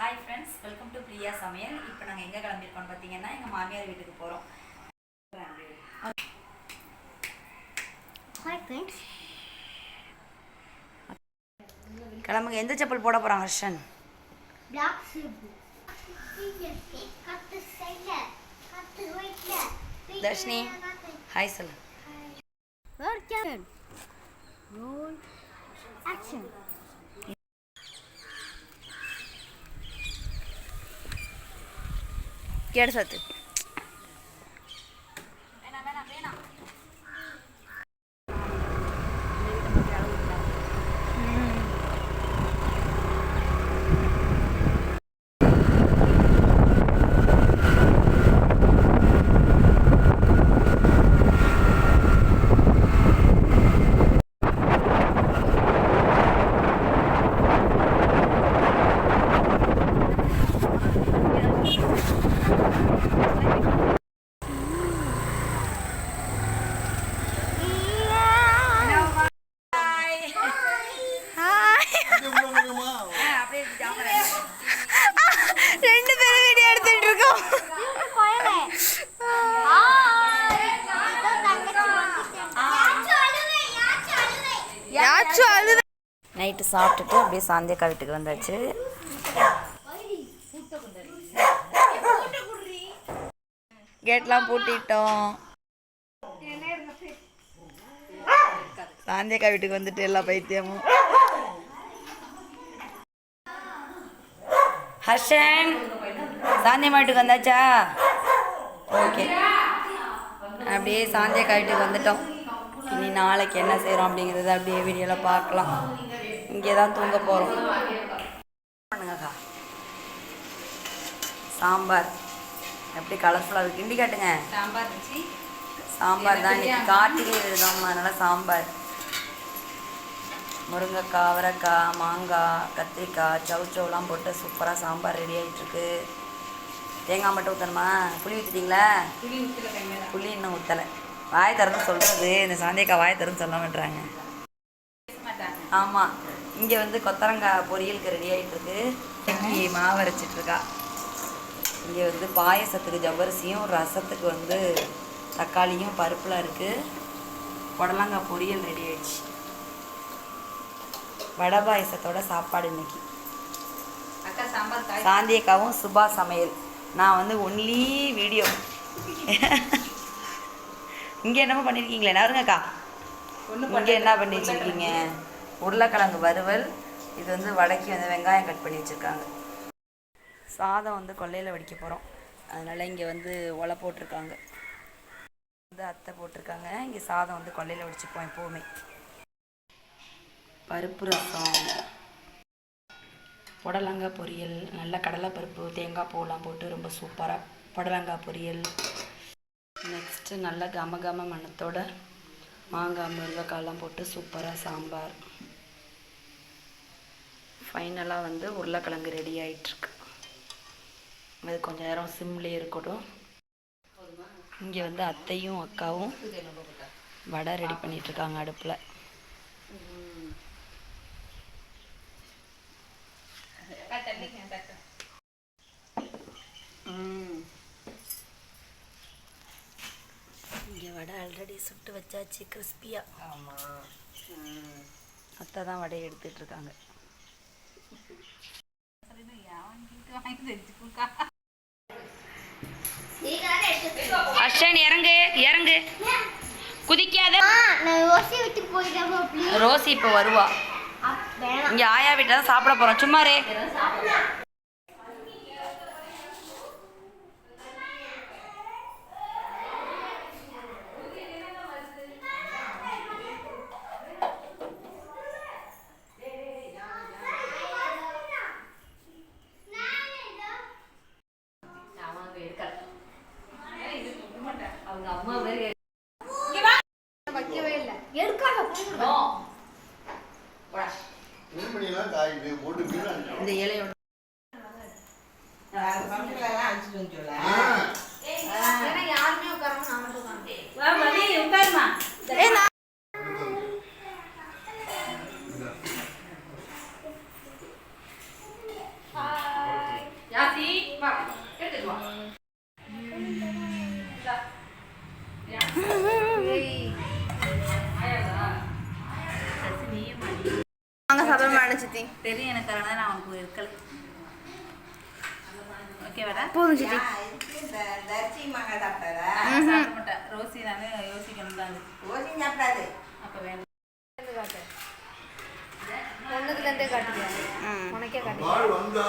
Hi friends welcome to Priya Samayal இப்போ நாங்கள் எங்கே கிளம்பியிருக்கோம்னு பார்த்தீங்கன்னா எங்கள் மாமியார் வீட்டுக்கு போகிறோம் ஹாய் ஃப்ரெண்ட்ஸ் கிளம்புங்க. எந்த செப்பல் போட போகிறாங்க ஹர்ஷன்? தர்ஷினி ஹாய் சொல்லு. Where can Quiérzate. நைட்டு சாப்பிட்டுட்டு அப்படியே சாந்தியக்கா வீட்டுக்கு வந்தாச்சு. கேட்லாம் பூட்டிட்டோம். சாந்தியக்கா வீட்டுக்கு வந்துட்டு எல்லா பைத்தியமும். ஹர்ஷன் சாந்தியம்மா வீட்டுக்கு வந்தாச்சா? ஓகே. அப்படியே சாந்தியக்கா வீட்டுக்கு வந்துட்டோம். இனி நாளைக்கு என்ன செய்கிறோம் அப்படிங்கிறத அப்படியே வீடியோவில் பார்க்கலாம். இங்கே தான் தூங்க போகிறோம் பண்ணுங்கக்கா. சாம்பார். எப்படி கலர்ஃபுல்லாக இருக்கு? கிண்டி காட்டுங்க. சாம்பார் சாம்பார் தான் இன்னைக்கு கார்த்திகை விரதம் அதனால சாம்பார். முருங்கைக்காய் அவரைக்காய் மாங்காய் கத்திரிக்காய் சவுச்சவுலாம் போட்டு சூப்பராக சாம்பார் ரெடி ஆகிட்டுருக்கு தேங்காய் மட்டும் ஊற்றணுமா புளி ஊற்றிட்டீங்களா புளி இன்னும் ஊற்றலை வாய் திறந்து சொல்கிறது இந்த சாந்தியக்காய் வாய் திறந்து சொல்ல மாட்டாங்க. ஆமாம் இங்கே வந்து கொத்தரங்காய் பொரியலுக்கு ரெடி ஆகிட்டுருக்கு இன்னைக்கு மாவு அரைச்சிட்ருக்கா இங்கே வந்து பாயசத்துக்கு ஜவ்வரிசியும் ரசத்துக்கு வந்து தக்காளியும் பருப்புலாம் இருக்குது புடலங்காய் பொரியல் ரெடி ஆயிடுச்சு. வடை பாயசத்தோட சாப்பாடு இன்னைக்கு. சாந்தியக்காவும் சுபா சமையல். நான் வந்து ஒன்லி வீடியோ இங்கே என்னமோ பண்ணியிருக்கீங்களே நவருங்கக்கா இங்கே என்ன பண்ணி வச்சுருக்கீங்க உருளைக்கிழங்கு வறுவல் இது வந்து வடக்கி வந்து வெங்காயம் கட் பண்ணி வச்சுருக்காங்க. சாதம் வந்து கொல்லையில் வடிக்க போகிறோம் அதனால் இங்கே வந்து ஒலை போட்டிருக்காங்க. வந்து அத்தை போட்டிருக்காங்க. இங்கே சாதம் வந்து கொல்லையில் வடிச்சுப்போம் எப்போவுமே. பருப்பு ரசம் புடலங்காய் பொரியல் நல்ல கடலைப்பருப்பு தேங்காய் பூலாம் போட்டு ரொம்ப சூப்பராக புடலங்காய் பொரியல். நெக்ஸ்ட்டு நல்ல கம கம மணத்தோட மாங்காய் முருங்கைக்காயெல்லாம் போட்டு சூப்பராக சாம்பார். ஃபைனலாக வந்து உருளைக்கிழங்கு ரெடி ஆயிட்டிருக்கு. அது கொஞ்ச நேரம் சிம்லேயே இருக்கட்டும். இங்கே வந்து அத்தையும் அக்காவும் வடை ரெடி பண்ணிகிட்ருக்காங்க அடுப்பில். இங்கே வடை ஆல்ரெடி சுட்டு வச்சாச்சு கிறிஸ்பியாக அத்தை தான் வடையை எடுத்துட்டு அர்ஷன் இறங்கு இறங்கு. குதிக்காத. ரோசி இப்போ வருவா. இங்கே ஆயா வீட்டில் தான் சாப்பிட போகிறோம் சும்மா காயுது போட்டு. இந்த இலையோட ஆ, ஏன்னா தெரியும் எனக்கு அதனால நான் அவனுக்கு இருக்கல ஓகேவாடா போதும் சித்தி. தரிசி மங்க சாப்பிட்டாரா? சாப்பிட மாட்டேன் ரோசி நான் யோசிக்கணும் தான். ஓசி சாப்பிடாது. அப்போ காட்டுங்க உனக்கே காட்டு பால் வந்தா